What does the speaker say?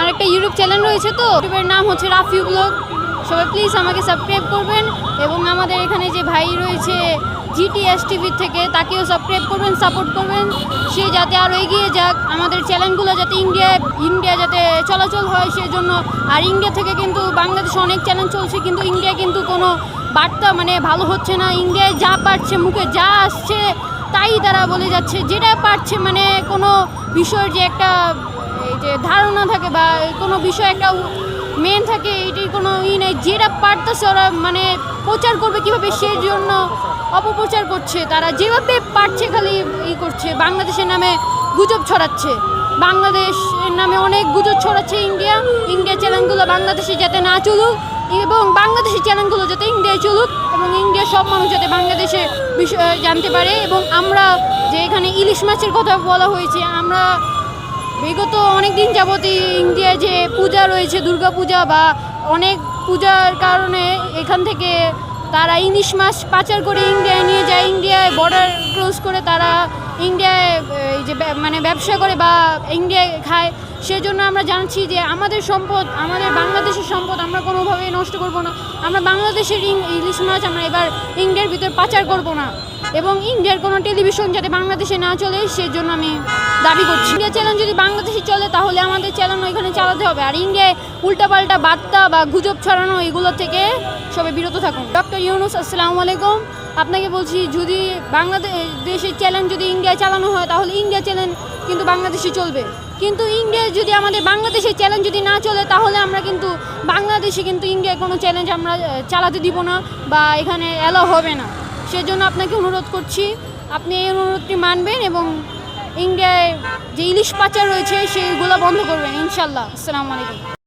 আমার একটা YouTube channel রয়েছে তো ইউটিউবের নাম হচ্ছে রাফিউ ব্লগ সবাই প্লিজ আমাকে সাবস্ক্রাইব করবেন এবং আমাদের এখানে যে ভাই রয়েছে জিটিএস টিভির থেকে, তাকেও সাবস্ক্রাইব করবেন সাপোর্ট করবেন। সে যাতে আরও এগিয়ে যাক, আমাদের চ্যানেলগুলো যাতে ইন্ডিয়া ইন্ডিয়া যাতে চলাচল হয় সেই জন্য আর ইন্ডিয়া থেকে কিন্তু বাংলাদেশে অনেক চ্যানেল চলছে, কিন্তু ইন্ডিয়া কিন্তু কোনো বার্তা মানে ভালো হচ্ছে না। ইন্ডিয়ায় যা পারছে, মুখে যা আসছে, তাই তারা বলে যাচ্ছে। যেটা পারছে মানে কোনো বিষয়ের যে একটা যে ধারণা থাকে বা কোনো বিষয় একটা মেন থাকে এটির কোনো ই নেই, যেটা পারতেছে ওরা মানে প্রচার করবে কীভাবে সেই জন্য অপপ্রচার করছে। তারা যেভাবে পারছে খালি ই করছে, বাংলাদেশের নামে গুজব ছড়াচ্ছে। বাংলাদেশের নামে অনেক গুজব ছড়াচ্ছে ইন্ডিয়া ইন্ডিয়া চ্যানেলগুলো বাংলাদেশে যাতে না চলুক এবং বাংলাদেশের চ্যানেলগুলো যাতে ইন্ডিয়ায় চলুক এবং ইন্ডিয়ার সব মানুষ যাতে বাংলাদেশে বিষয় জানতে পারে এবং আমরা যে এখানে ইলিশ মাছের কথা বলা হয়েছে, আমরা বিগত অনেক দিন যাবতই ইন্ডিয়ায় যে পূজা রয়েছে দুর্গা পূজা বা অনেক পূজার কারণে এখান থেকে তারা ইংলিশ মাস পাচার করে ইন্ডিয়ায় নিয়ে যায়। ইন্ডিয়ায় বর্ডার ক্লোজ করে তারা ইন্ডিয়ায় যে মানে ব্যবসা করে বা ইন্ডিয়ায় খায়, সেজন্য আমরা জানছি যে আমাদের সম্পদ, আমাদের বাংলাদেশের সম্পদ আমরা কোনোভাবেই নষ্ট করব না। আমরা বাংলাদেশের ইলিশ মাছ আমরা এবার ইন্ডিয়ার ভিতরে পাচার করব না। এবং ইন্ডিয়ার কোনো টেলিভিশন যাতে বাংলাদেশে না চলে, সেজন্য আমি দাবি করছি। ইন্ডিয়া চ্যানেল যদি বাংলাদেশে চলে, তাহলে আমাদের চ্যানেল ওইখানে চালাতে হবে। আর ইন্ডিয়ায় উল্টাপাল্টা বার্তা বা গুজব ছড়ানো, এগুলো থেকে সবাই বিরত থাকুন। ডক্টর ইউনুস, আসসালামু আলাইকুম। আপনাকে বলছি, যদি বাংলাদেশের চ্যানেল যদি ইন্ডিয়ায় চালানো হয়, তাহলে ইন্ডিয়া চ্যানেল কিন্তু বাংলাদেশে চলবে। কিন্তু ইন্ডিয়ায় যদি আমাদের বাংলাদেশের চ্যালেঞ্জ যদি না চলে, তাহলে আমরা কিন্তু বাংলাদেশে কিন্তু ইন্ডিয়ায় কোনো চ্যালেঞ্জ আমরা চালাতে দিব না বা এখানে অ্যালাও হবে না। সেজন্য আপনাকে অনুরোধ করছি, আপনি এই অনুরোধটি মানবেন এবং ইন্ডিয়ায় যে ইলিশ পাচার রয়েছে, সেইগুলো বন্ধ করবেন, ইনশাল্লাহ। আসসালামু আলাইকুম।